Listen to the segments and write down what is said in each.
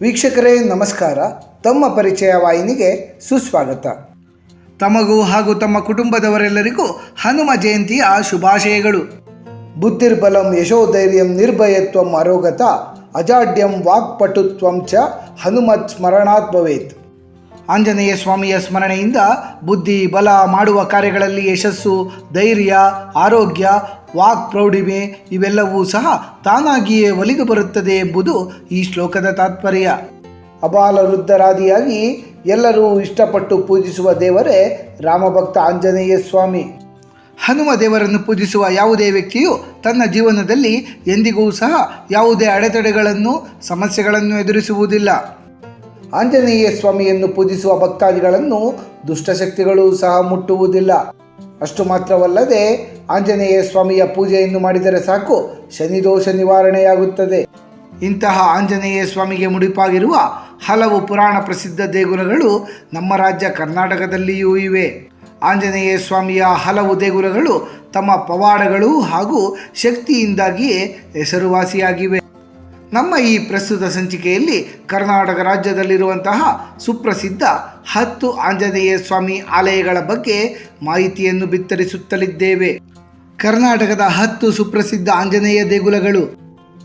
ವೀಕ್ಷಕರೇ, ನಮಸ್ಕಾರ. ತಮ್ಮ ಪರಿಚಯ ವಾಹಿನಿಗೆ ಸುಸ್ವಾಗತ. ತಮಗೂ ಹಾಗೂ ತಮ್ಮ ಕುಟುಂಬದವರೆಲ್ಲರಿಗೂ ಹನುಮ ಜಯಂತಿಯ ಶುಭಾಶಯಗಳು. ಬುದ್ಧಿರ್ಬಲಂ ಯಶೋಧೈರ್ಯಂ ನಿರ್ಭಯತ್ವಂ ಅರೋಗತ, ಅಜಾಡ್ಯಂ ವಾಕ್ಪಟುತ್ವಂ ಚ ಹನುಮತ್ ಸ್ಮರಣಾತ್ ಭವೇತ್. ಆಂಜನೇಯ ಸ್ವಾಮಿಯ ಸ್ಮರಣೆಯಿಂದ ಬುದ್ಧಿ, ಬಲ ಮಾಡುವ ಕಾರ್ಯಗಳಲ್ಲಿ ಯಶಸ್ಸು, ಧೈರ್ಯ, ಆರೋಗ್ಯ ವಾಕ್ ಪ್ರೌಢಿಮೆ ಇವೆಲ್ಲವೂ ಸಹ ತಾನಾಗಿಯೇ ಒಲಿದು ಬರುತ್ತದೆ ಎಂಬುದು ಈ ಶ್ಲೋಕದ ತಾತ್ಪರ್ಯ. ಅಬಾಲ ವೃದ್ಧರಾದಿಯಾಗಿ ಎಲ್ಲರೂ ಇಷ್ಟಪಟ್ಟು ಪೂಜಿಸುವ ದೇವರೇ ರಾಮಭಕ್ತ ಆಂಜನೇಯ ಸ್ವಾಮಿ. ಹನುಮ ದೇವರನ್ನು ಪೂಜಿಸುವ ಯಾವುದೇ ವ್ಯಕ್ತಿಯು ತನ್ನ ಜೀವನದಲ್ಲಿ ಎಂದಿಗೂ ಸಹ ಯಾವುದೇ ಅಡೆತಡೆಗಳನ್ನು, ಸಮಸ್ಯೆಗಳನ್ನು ಎದುರಿಸುವುದಿಲ್ಲ. ಆಂಜನೇಯ ಸ್ವಾಮಿಯನ್ನು ಪೂಜಿಸುವ ಭಕ್ತಾದಿಗಳನ್ನು ದುಷ್ಟಶಕ್ತಿಗಳು ಸಹ ಮುಟ್ಟುವುದಿಲ್ಲ. ಅಷ್ಟು ಮಾತ್ರವಲ್ಲದೆ ಆಂಜನೇಯ ಸ್ವಾಮಿಯ ಪೂಜೆಯನ್ನು ಮಾಡಿದರೆ ಸಾಕು. ಶನಿದೋಷ ನಿವಾರಣೆಯಾಗುತ್ತದೆ. ಇಂತಹ ಆಂಜನೇಯ ಸ್ವಾಮಿಗೆ ಮುಡಿಪಾಗಿರುವ ಹಲವು ಪುರಾಣ ಪ್ರಸಿದ್ಧ ದೇಗುಲಗಳು ನಮ್ಮ ರಾಜ್ಯ ಕರ್ನಾಟಕದಲ್ಲಿಯೂ ಇವೆ. ಆಂಜನೇಯ ಸ್ವಾಮಿಯ ಹಲವು ದೇಗುಲಗಳು ತಮ್ಮ ಪವಾಡಗಳು ಹಾಗೂ ಶಕ್ತಿಯಿಂದಾಗಿಯೇ ಹೆಸರುವಾಸಿಯಾಗಿವೆ. ನಮ್ಮ ಈ ಪ್ರಸ್ತುತ ಸಂಚಿಕೆಯಲ್ಲಿ ಕರ್ನಾಟಕ ರಾಜ್ಯದಲ್ಲಿರುವಂತಹ ಸುಪ್ರಸಿದ್ಧ ಹತ್ತು ಆಂಜನೇಯ ಸ್ವಾಮಿ ಆಲಯಗಳ ಬಗ್ಗೆ ಮಾಹಿತಿಯನ್ನು ಬಿತ್ತರಿಸುತ್ತಲಿದ್ದೇವೆ. ಕರ್ನಾಟಕದ ಹತ್ತು ಸುಪ್ರಸಿದ್ಧ ಆಂಜನೇಯ ದೇಗುಲಗಳು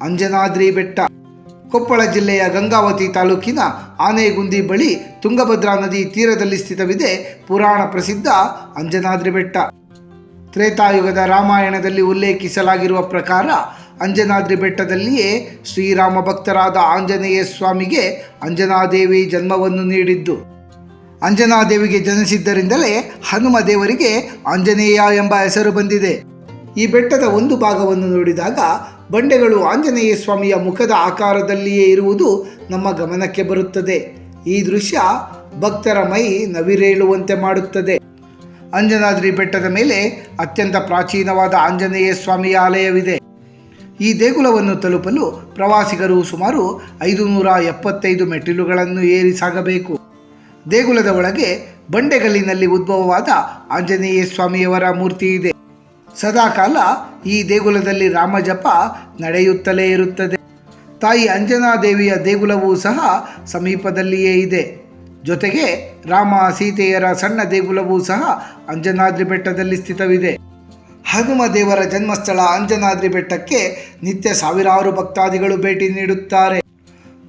ಅಂಜನಾದ್ರಿ ಬೆಟ್ಟ, ಕೊಪ್ಪಳ ಜಿಲ್ಲೆಯ ಗಂಗಾವತಿ ತಾಲೂಕಿನ ಆನೆಗುಂದಿ ಬಳಿ ತುಂಗಭದ್ರಾ ನದಿ ತೀರದಲ್ಲಿ ಸ್ಥಿತವಿದೆ ಪುರಾಣ ಪ್ರಸಿದ್ಧ ಅಂಜನಾದ್ರಿ ಬೆಟ್ಟ. ತ್ರೇತಾಯುಗದ ರಾಮಾಯಣದಲ್ಲಿ ಉಲ್ಲೇಖಿಸಲಾಗಿರುವ ಪ್ರಕಾರ ಅಂಜನಾದ್ರಿ ಬೆಟ್ಟದಲ್ಲಿಯೇ ಶ್ರೀರಾಮ ಭಕ್ತರಾದ ಆಂಜನೇಯ ಸ್ವಾಮಿಗೆ ಅಂಜನಾದೇವಿ ಜನ್ಮವನ್ನು ನೀಡಿದ್ದು. ಅಂಜನಾದೇವಿಗೆ ಜನಿಸಿದ್ದರಿಂದಲೇ ಹನುಮ ದೇವರಿಗೆ ಆಂಜನೇಯ ಎಂಬ ಹೆಸರು ಬಂದಿದೆ. ಈ ಬೆಟ್ಟದ ಒಂದು ಭಾಗವನ್ನು ನೋಡಿದಾಗ ಬಂಡೆಗಳು ಆಂಜನೇಯ ಸ್ವಾಮಿಯ ಮುಖದ ಆಕಾರದಲ್ಲಿಯೇ ಇರುವುದು ನಮ್ಮ ಗಮನಕ್ಕೆ ಬರುತ್ತದೆ. ಈ ದೃಶ್ಯ ಭಕ್ತರ ಮೈ ನವಿರೇಳುವಂತೆ ಮಾಡುತ್ತದೆ. ಅಂಜನಾದ್ರಿ ಬೆಟ್ಟದ ಮೇಲೆ ಅತ್ಯಂತ ಪ್ರಾಚೀನವಾದ ಆಂಜನೇಯ ಸ್ವಾಮಿಯ ಆಲಯವಿದೆ. ಈ ದೇಗುಲವನ್ನು ತಲುಪಲು ಪ್ರವಾಸಿಗರು ಸುಮಾರು ಐದು ನೂರ ಎಪ್ಪತ್ತೈದು ಮೆಟ್ಟಿಲುಗಳನ್ನು ಏರಿ ಸಾಗಬೇಕು. ದೇಗುಲದ ಒಳಗೆ ಬಂಡೆಗಲ್ಲಿನಲ್ಲಿ ಉದ್ಭವವಾದ ಆಂಜನೇಯ ಸ್ವಾಮಿಯವರ ಮೂರ್ತಿ ಇದೆ. ಸದಾಕಾಲ ಈ ದೇಗುಲದಲ್ಲಿ ರಾಮಜಪ ನಡೆಯುತ್ತಲೇ ಇರುತ್ತದೆ. ತಾಯಿ ಅಂಜನಾದೇವಿಯ ದೇಗುಲವೂ ಸಹ ಸಮೀಪದಲ್ಲಿಯೇ ಇದೆ. ಜೊತೆಗೆ ರಾಮ ಸೀತೆಯರ ಸಣ್ಣ ದೇಗುಲವೂ ಸಹ ಅಂಜನಾದ್ರಿ ಬೆಟ್ಟದಲ್ಲಿ ಸ್ಥಿತವಿದೆ. ಹನುಮ ದೇವರ ಜನ್ಮಸ್ಥಳ ಅಂಜನಾದ್ರಿ ಬೆಟ್ಟಕ್ಕೆ ನಿತ್ಯ ಸಾವಿರಾರು ಭಕ್ತಾದಿಗಳು ಭೇಟಿ ನೀಡುತ್ತಾರೆ.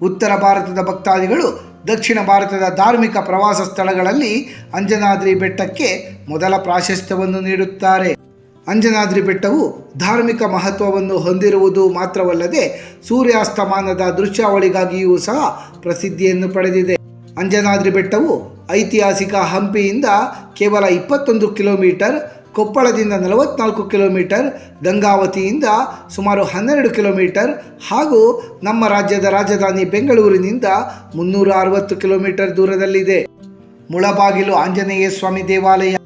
ಉತ್ತರ ಭಾರತದ ಭಕ್ತಾದಿಗಳು ದಕ್ಷಿಣ ಭಾರತದ ಧಾರ್ಮಿಕ ಪ್ರವಾಸ ಸ್ಥಳಗಳಲ್ಲಿ ಅಂಜನಾದ್ರಿ ಬೆಟ್ಟಕ್ಕೆ ಮೊದಲ ಪ್ರಾಶಸ್ತ್ಯವನ್ನು ನೀಡುತ್ತಾರೆ. ಅಂಜನಾದ್ರಿ ಬೆಟ್ಟವು ಧಾರ್ಮಿಕ ಮಹತ್ವವನ್ನು ಹೊಂದಿರುವುದು ಮಾತ್ರವಲ್ಲದೆ ಸೂರ್ಯಾಸ್ತಮಾನದ ದೃಶ್ಯಾವಳಿಗಾಗಿಯೂ ಸಹ ಪ್ರಸಿದ್ಧಿಯನ್ನು ಪಡೆದಿದೆ. ಅಂಜನಾದ್ರಿ ಬೆಟ್ಟವು ಐತಿಹಾಸಿಕ ಹಂಪಿಯಿಂದ ಕೇವಲ ಇಪ್ಪತ್ತೊಂದು ಕಿಲೋಮೀಟರ್ ಕೊಪ್ಪಳದಿಂದ ನಲವತ್ನಾಲ್ಕು ಕಿಲೋಮೀಟರ್, ಗಂಗಾವತಿಯಿಂದ ಸುಮಾರು ಹನ್ನೆರಡು ಕಿಲೋಮೀಟರ್ ಹಾಗೂ ನಮ್ಮ ರಾಜ್ಯದ ರಾಜಧಾನಿ ಬೆಂಗಳೂರಿನಿಂದ ಮುನ್ನೂರ ಅರವತ್ತು ಕಿಲೋಮೀಟರ್ ದೂರದಲ್ಲಿದೆ. ಮುಳಬಾಗಿಲು ಆಂಜನೇಯ ಸ್ವಾಮಿ ದೇವಾಲಯ.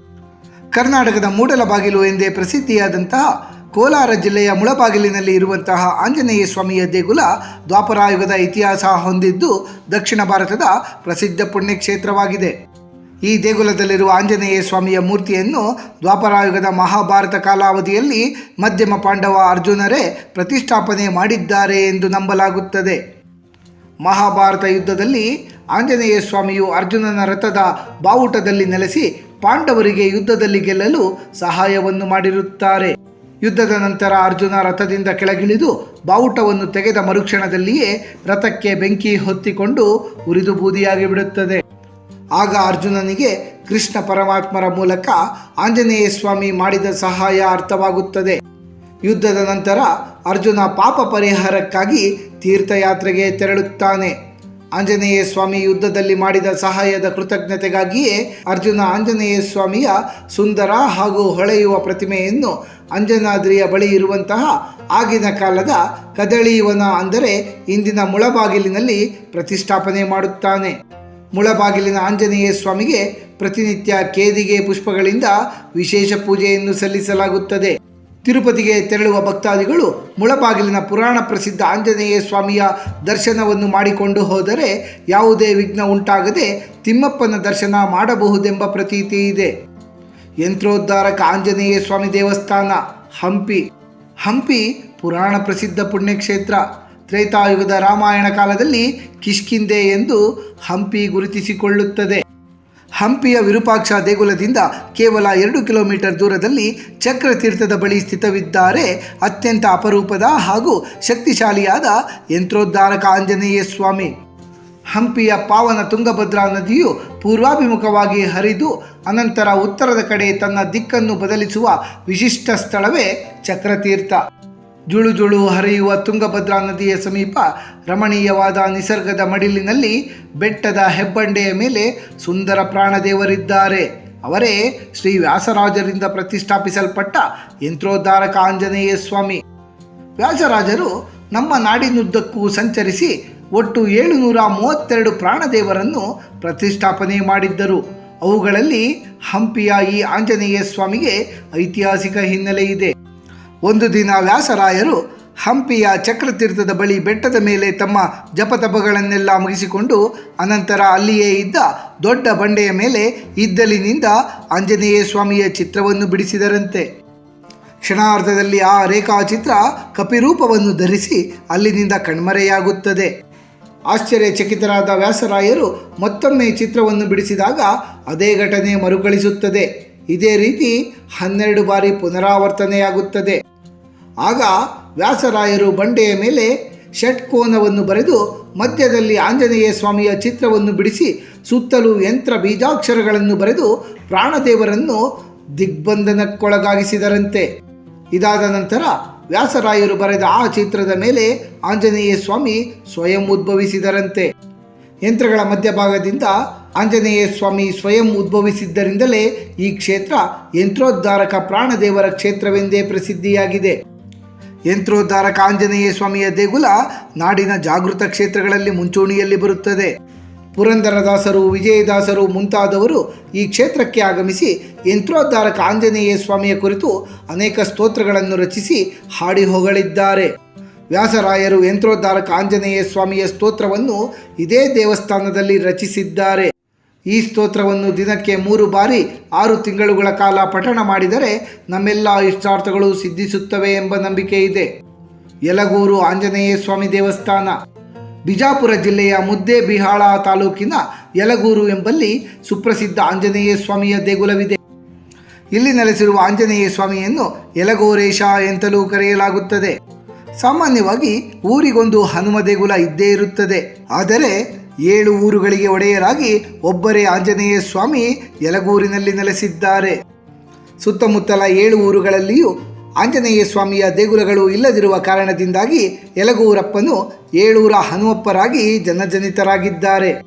ಕರ್ನಾಟಕದ ಮೂಡಲಬಾಗಿಲು ಎಂದೇ ಪ್ರಸಿದ್ಧಿಯಾದಂತಹ ಕೋಲಾರ ಜಿಲ್ಲೆಯ ಮುಳಬಾಗಿಲಿನಲ್ಲಿ ಇರುವಂತಹ ಆಂಜನೇಯ ಸ್ವಾಮಿಯ ದೇಗುಲ ದ್ವಾಪರಾಯುಗದ ಇತಿಹಾಸ ಹೊಂದಿದ್ದು ದಕ್ಷಿಣ ಭಾರತದ ಪ್ರಸಿದ್ಧ ಪುಣ್ಯಕ್ಷೇತ್ರವಾಗಿದೆ. ಈ ದೇಗುಲದಲ್ಲಿರುವ ಆಂಜನೇಯ ಸ್ವಾಮಿಯ ಮೂರ್ತಿಯನ್ನು ದ್ವಾಪರಾಯುಗದ ಮಹಾಭಾರತ ಕಾಲಾವಧಿಯಲ್ಲಿ ಮಧ್ಯಮ ಪಾಂಡವ ಅರ್ಜುನರೇ ಪ್ರತಿಷ್ಠಾಪನೆ ಮಾಡಿದ್ದಾರೆ ಎಂದು ನಂಬಲಾಗುತ್ತದೆ. ಮಹಾಭಾರತ ಯುದ್ಧದಲ್ಲಿ ಆಂಜನೇಯ ಸ್ವಾಮಿಯು ಅರ್ಜುನನ ರಥದ ಬಾವುಟದಲ್ಲಿ ನೆಲೆಸಿ ಪಾಂಡವರಿಗೆ ಯುದ್ಧದಲ್ಲಿ ಗೆಲ್ಲಲು ಸಹಾಯವನ್ನು ಮಾಡಿರುತ್ತಾರೆ. ಯುದ್ಧದ ನಂತರ ಅರ್ಜುನ ರಥದಿಂದ ಕೆಳಗಿಳಿದು ಬಾವುಟವನ್ನು ತೆಗೆದ ಮರುಕ್ಷಣದಲ್ಲಿಯೇ ರಥಕ್ಕೆ ಬೆಂಕಿ ಹೊತ್ತಿಕೊಂಡು ಉರಿದು ಬೂದಿಯಾಗಿ ಬಿಡುತ್ತದೆ ಆಗ ಅರ್ಜುನನಿಗೆ ಕೃಷ್ಣ ಪರಮಾತ್ಮರ ಮೂಲಕ ಆಂಜನೇಯ ಸ್ವಾಮಿ ಮಾಡಿದ ಸಹಾಯ ಅರ್ಥವಾಗುತ್ತದೆ. ಯುದ್ಧದ ನಂತರ ಅರ್ಜುನ ಪಾಪ ಪರಿಹಾರಕ್ಕಾಗಿ ತೀರ್ಥಯಾತ್ರೆಗೆ ತೆರಳುತ್ತಾನೆ. ಆಂಜನೇಯ ಸ್ವಾಮಿ ಯುದ್ಧದಲ್ಲಿ ಮಾಡಿದ ಸಹಾಯದ ಕೃತಜ್ಞತೆಗಾಗಿಯೇ ಅರ್ಜುನ ಆಂಜನೇಯ ಸ್ವಾಮಿಯ ಸುಂದರ ಹಾಗೂ ಹೊಳೆಯುವ ಪ್ರತಿಮೆಯನ್ನು ಅಂಜನಾದ್ರಿಯ ಬಳಿ ಇರುವಂತಹ ಆಗಿನ ಕಾಲದ ಕದಳೀವನ ಅಂದರೆ ಇಂದಿನ ಮುಳಬಾಗಿಲಿನಲ್ಲಿ ಪ್ರತಿಷ್ಠಾಪನೆ ಮಾಡುತ್ತಾನೆ. ಮುಳಬಾಗಿಲಿನ ಆಂಜನೇಯ ಸ್ವಾಮಿಗೆ ಪ್ರತಿನಿತ್ಯ ಕೇದಿಗೆ ಪುಷ್ಪಗಳಿಂದ ವಿಶೇಷ ಪೂಜೆಯನ್ನು ಸಲ್ಲಿಸಲಾಗುತ್ತದೆ. ತಿರುಪತಿಗೆ ತೆರಳುವ ಭಕ್ತಾದಿಗಳು ಮುಳಬಾಗಿಲಿನ ಪುರಾಣ ಪ್ರಸಿದ್ಧ ಆಂಜನೇಯ ಸ್ವಾಮಿಯ ದರ್ಶನವನ್ನು ಮಾಡಿಕೊಂಡು ಹೋದರೆ ಯಾವುದೇ ವಿಘ್ನ ಉಂಟಾಗದೆ ತಿಮ್ಮಪ್ಪನ ದರ್ಶನ ಮಾಡಬಹುದೆಂಬ ಪ್ರತೀತಿ ಇದೆ. ಯಂತ್ರೋದ್ಧಾರಕ ಆಂಜನೇಯ ಸ್ವಾಮಿ ದೇವಸ್ಥಾನ ಹಂಪಿ. ಹಂಪಿ ಪುರಾಣ ಪ್ರಸಿದ್ಧ ಪುಣ್ಯಕ್ಷೇತ್ರ. ತ್ರೇತಾಯುಗದ ರಾಮಾಯಣ ಕಾಲದಲ್ಲಿ ಕಿಷ್ಕಿಂದೆ ಎಂದು ಹಂಪಿ ಗುರುತಿಸಿಕೊಳ್ಳುತ್ತದೆ. ಹಂಪಿಯ ವಿರೂಪಾಕ್ಷ ದೇಗುಲದಿಂದ ಕೇವಲ ಎರಡು ಕಿಲೋಮೀಟರ್ ದೂರದಲ್ಲಿ ಚಕ್ರತೀರ್ಥದ ಬಳಿ ಸ್ಥಿತವಿದ್ದಾರೆ ಅತ್ಯಂತ ಅಪರೂಪದ ಹಾಗೂ ಶಕ್ತಿಶಾಲಿಯಾದ ಯಂತ್ರೋದ್ಧಾರಕ ಆಂಜನೇಯ ಸ್ವಾಮಿ. ಹಂಪಿಯ ಪಾವನ ತುಂಗಭದ್ರಾ ನದಿಯು ಪೂರ್ವಾಭಿಮುಖವಾಗಿ ಹರಿದು ಅನಂತರ ಉತ್ತರದ ಕಡೆ ತನ್ನ ದಿಕ್ಕನ್ನು ಬದಲಿಸುವ ವಿಶಿಷ್ಟ ಸ್ಥಳವೇ ಚಕ್ರತೀರ್ಥ. ಜುಳು ಜುಳು ಹರಿಯುವ ತುಂಗಭದ್ರಾ ನದಿಯ ಸಮೀಪ ರಮಣೀಯವಾದ ನಿಸರ್ಗದ ಮಡಿಲಿನಲ್ಲಿ ಬೆಟ್ಟದ ಹೆಬ್ಬಂಡೆಯ ಮೇಲೆ ಸುಂದರ ಪ್ರಾಣದೇವರಿದ್ದಾರೆ. ಅವರೇ ಶ್ರೀ ವ್ಯಾಸರಾಜರಿಂದ ಪ್ರತಿಷ್ಠಾಪಿಸಲ್ಪಟ್ಟ ಯಂತ್ರೋದ್ಧಾರಕ ಆಂಜನೇಯ ಸ್ವಾಮಿ. ವ್ಯಾಸರಾಜರು ನಮ್ಮ ನಾಡಿನುದ್ದಕ್ಕೂ ಸಂಚರಿಸಿ ಒಟ್ಟು ಏಳುನೂರ ಮೂವತ್ತೆರಡು ಪ್ರಾಣದೇವರನ್ನು ಪ್ರತಿಷ್ಠಾಪನೆ ಮಾಡಿದ್ದರು. ಅವುಗಳಲ್ಲಿ ಹಂಪಿಯ ಈ ಆಂಜನೇಯ ಸ್ವಾಮಿಗೆ ಐತಿಹಾಸಿಕ ಹಿನ್ನೆಲೆ ಇದೆ. ಒಂದು ದಿನ ವ್ಯಾಸರಾಯರು ಹಂಪಿಯ ಚಕ್ರತೀರ್ಥದ ಬಳಿ ಬೆಟ್ಟದ ಮೇಲೆ ತಮ್ಮ ಜಪತಪಗಳನ್ನೆಲ್ಲ ಮುಗಿಸಿಕೊಂಡು ಅನಂತರ ಅಲ್ಲಿಯೇ ಇದ್ದ ದೊಡ್ಡ ಬಂಡೆಯ ಮೇಲೆ ಇದ್ದಲಿನಿಂದ ಆಂಜನೇಯ ಸ್ವಾಮಿಯ ಚಿತ್ರವನ್ನು ಬಿಡಿಸಿದರಂತೆ. ಕ್ಷಣಾರ್ಧದಲ್ಲಿ ಆ ರೇಖಾಚಿತ್ರ ಕಪಿರೂಪವನ್ನು ಧರಿಸಿ ಅಲ್ಲಿನಿಂದ ಕಣ್ಮರೆಯಾಗುತ್ತದೆ. ಆಶ್ಚರ್ಯಚಕಿತರಾದ ವ್ಯಾಸರಾಯರು ಮತ್ತೊಮ್ಮೆ ಚಿತ್ರವನ್ನು ಬಿಡಿಸಿದಾಗ ಅದೇ ಘಟನೆ ಮರುಕಳಿಸುತ್ತದೆ. ಇದೇ ರೀತಿ ಹನ್ನೆರಡು ಬಾರಿ ಪುನರಾವರ್ತನೆಯಾಗುತ್ತದೆ. ಆಗ ವ್ಯಾಸರಾಯರು ಬಂಡೆಯ ಮೇಲೆ ಷಟ್ಕೋನವನ್ನು ಬರೆದು ಮಧ್ಯದಲ್ಲಿ ಆಂಜನೇಯ ಸ್ವಾಮಿಯ ಚಿತ್ರವನ್ನು ಬಿಡಿಸಿ ಸುತ್ತಲೂ ಯಂತ್ರ ಬೀಜಾಕ್ಷರಗಳನ್ನು ಬರೆದು ಪ್ರಾಣದೇವರನ್ನು ದಿಗ್ಬಂಧನಕ್ಕೊಳಗಾಗಿಸಿದರಂತೆ. ಇದಾದ ನಂತರ ವ್ಯಾಸರಾಯರು ಬರೆದ ಆ ಚಿತ್ರದ ಮೇಲೆ ಆಂಜನೇಯ ಸ್ವಾಮಿ ಸ್ವಯಂ ಉದ್ಭವಿಸಿದರಂತೆ. ಯಂತ್ರಗಳ ಮಧ್ಯಭಾಗದಿಂದ ಆಂಜನೇಯ ಸ್ವಾಮಿ ಸ್ವಯಂ ಉದ್ಭವಿಸಿದ್ದರಿಂದಲೇ ಈ ಕ್ಷೇತ್ರ ಯಂತ್ರೋದ್ಧಾರಕ ಪ್ರಾಣದೇವರ ಕ್ಷೇತ್ರವೆಂದೇ ಪ್ರಸಿದ್ಧಿಯಾಗಿದೆ. ಯಂತ್ರೋದ್ಧಾರಕ ಆಂಜನೇಯ ಸ್ವಾಮಿಯ ದೇಗುಲ ನಾಡಿನ ಜಾಗೃತ ಕ್ಷೇತ್ರಗಳಲ್ಲಿ ಮುಂಚೂಣಿಯಲ್ಲಿ ಬರುತ್ತದೆ. ಪುರಂದರದಾಸರು, ವಿಜಯದಾಸರು ಮುಂತಾದವರು ಈ ಕ್ಷೇತ್ರಕ್ಕೆ ಆಗಮಿಸಿ ಯಂತ್ರೋದ್ಧಾರಕ ಆಂಜನೇಯ ಸ್ವಾಮಿಯ ಕುರಿತು ಅನೇಕ ಸ್ತೋತ್ರಗಳನ್ನು ರಚಿಸಿ ಹಾಡಿ ಹೊಗಳಿದ್ದಾರೆ. ವ್ಯಾಸರಾಯರು ಯಂತ್ರೋದ್ಧಾರಕ ಆಂಜನೇಯ ಸ್ವಾಮಿಯ ಸ್ತೋತ್ರವನ್ನು ಇದೇ ದೇವಸ್ಥಾನದಲ್ಲಿ ರಚಿಸಿದ್ದಾರೆ. ಈ ಸ್ತೋತ್ರವನ್ನು ದಿನಕ್ಕೆ ಮೂರು ಬಾರಿ, ಆರು ತಿಂಗಳುಗಳ ಕಾಲ ಪಠಣ ಮಾಡಿದರೆ ನಮ್ಮೆಲ್ಲ ಇಷ್ಟಾರ್ಥಗಳು ಸಿದ್ಧಿಸುತ್ತವೆ ಎಂಬ ನಂಬಿಕೆ ಇದೆ. ಯಲಗೂರು ಆಂಜನೇಯ ಸ್ವಾಮಿ ದೇವಸ್ಥಾನ, ಬಿಜಾಪುರ ಜಿಲ್ಲೆಯ ಮುದ್ದೇಬಿಹಾಳ ತಾಲೂಕಿನ ಯಲಗೂರು ಎಂಬಲ್ಲಿ ಸುಪ್ರಸಿದ್ಧ ಆಂಜನೇಯ ಸ್ವಾಮಿಯ ದೇಗುಲವಿದೆ. ಇಲ್ಲಿ ನೆಲೆಸಿರುವ ಆಂಜನೇಯ ಸ್ವಾಮಿಯನ್ನು ಯಲಗೋರೇಶ ಎಂತಲೂ ಕರೆಯಲಾಗುತ್ತದೆ. ಸಾಮಾನ್ಯವಾಗಿ ಊರಿಗೊಂದು ಹನುಮ ದೇಗುಲ ಇದ್ದೇ ಇರುತ್ತದೆ. ಆದರೆ ಏಳು ಊರುಗಳಿಗೆ ಒಡೆಯರಾಗಿ ಒಬ್ಬರೇ ಆಂಜನೇಯ ಸ್ವಾಮಿ ಯಲಗೂರಿನಲ್ಲಿ ನೆಲೆಸಿದ್ದಾರೆ. ಸುತ್ತಮುತ್ತಲ ಏಳು ಊರುಗಳಲ್ಲಿಯೂ ಆಂಜನೇಯ ಸ್ವಾಮಿಯ ದೇಗುಲಗಳು ಇಲ್ಲದಿರುವ ಕಾರಣದಿಂದಾಗಿ ಯಲಗೂರಪ್ಪನು ಏಳೂರ ಹನುಮಪ್ಪರಾಗಿ ಜನಜನಿತರಾಗಿದ್ದಾರೆ.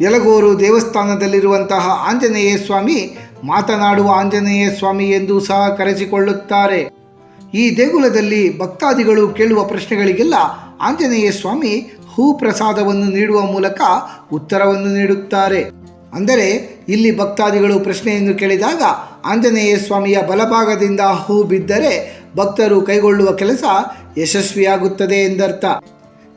ಯಲಗೂರು ದೇವಸ್ಥಾನದಲ್ಲಿರುವಂತಹ ಆಂಜನೇಯ ಸ್ವಾಮಿ ಮಾತನಾಡುವ ಆಂಜನೇಯ ಸ್ವಾಮಿ ಎಂದು ಸಹ ಕರೆಸಿಕೊಳ್ಳುತ್ತಾರೆ. ಈ ದೇಗುಲದಲ್ಲಿ ಭಕ್ತಾದಿಗಳು ಕೇಳುವ ಪ್ರಶ್ನೆಗಳಿಗೆಲ್ಲ ಆಂಜನೇಯ ಸ್ವಾಮಿ ಹೂ ಪ್ರಸಾದವನ್ನು ನೀಡುವ ಮೂಲಕ ಉತ್ತರವನ್ನು ನೀಡುತ್ತಾರೆ. ಅಂದರೆ, ಇಲ್ಲಿ ಭಕ್ತಾದಿಗಳು ಪ್ರಶ್ನೆಯನ್ನು ಕೇಳಿದಾಗ ಆಂಜನೇಯ ಸ್ವಾಮಿಯ ಬಲಭಾಗದಿಂದ ಹೂ ಬಿದ್ದರೆ ಭಕ್ತರು ಕೈಗೊಳ್ಳುವ ಕೆಲಸ ಯಶಸ್ವಿಯಾಗುತ್ತದೆ ಎಂದರ್ಥ.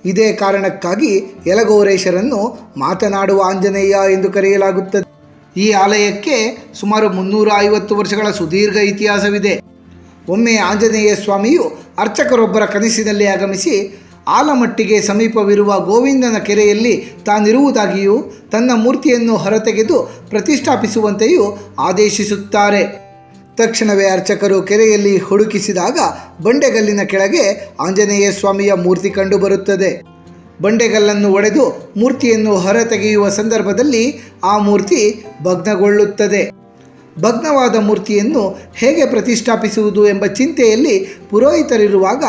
ಇದೇ ಕಾರಣಕ್ಕಾಗಿ ಯಲಗೋರೇಶರನ್ನು ಮಾತನಾಡುವ ಆಂಜನೇಯ ಎಂದು ಕರೆಯಲಾಗುತ್ತದೆ. ಈ ಆಲಯಕ್ಕೆ ಸುಮಾರು ಮುನ್ನೂರ ಐವತ್ತು ವರ್ಷಗಳ ಸುದೀರ್ಘ ಇತಿಹಾಸವಿದೆ. ಒಮ್ಮೆ ಆಂಜನೇಯ ಸ್ವಾಮಿಯು ಅರ್ಚಕರೊಬ್ಬರ ಕನಸಿನಲ್ಲಿ ಆಗಮಿಸಿ ಆಲಮಟ್ಟಿಗೆ ಸಮೀಪವಿರುವ ಗೋವಿಂದನ ಕೆರೆಯಲ್ಲಿ ತಾನಿರುವುದಾಗಿಯೂ ತನ್ನ ಮೂರ್ತಿಯನ್ನು ಹೊರತೆಗೆದು ಪ್ರತಿಷ್ಠಾಪಿಸುವಂತೆಯೂ ಆದೇಶಿಸುತ್ತಾರೆ. ತಕ್ಷಣವೇ ಅರ್ಚಕರು ಕೆರೆಯಲ್ಲಿ ಹುಡುಕಿಸಿದಾಗ ಬಂಡೆಗಲ್ಲಿನ ಕೆಳಗೆ ಆಂಜನೇಯ ಸ್ವಾಮಿಯ ಮೂರ್ತಿ ಕಂಡುಬರುತ್ತದೆ. ಬಂಡೆಗಲ್ಲನ್ನು ಒಡೆದು ಮೂರ್ತಿಯನ್ನು ಹೊರತೆಗೆಯುವ ಸಂದರ್ಭದಲ್ಲಿ ಆ ಮೂರ್ತಿ ಭಗ್ನಗೊಳ್ಳುತ್ತದೆ. ಭಗ್ನವಾದ ಮೂರ್ತಿಯನ್ನು ಹೇಗೆ ಪ್ರತಿಷ್ಠಾಪಿಸುವುದು ಎಂಬ ಚಿಂತೆಯಲ್ಲಿ ಪುರೋಹಿತರಿರುವಾಗ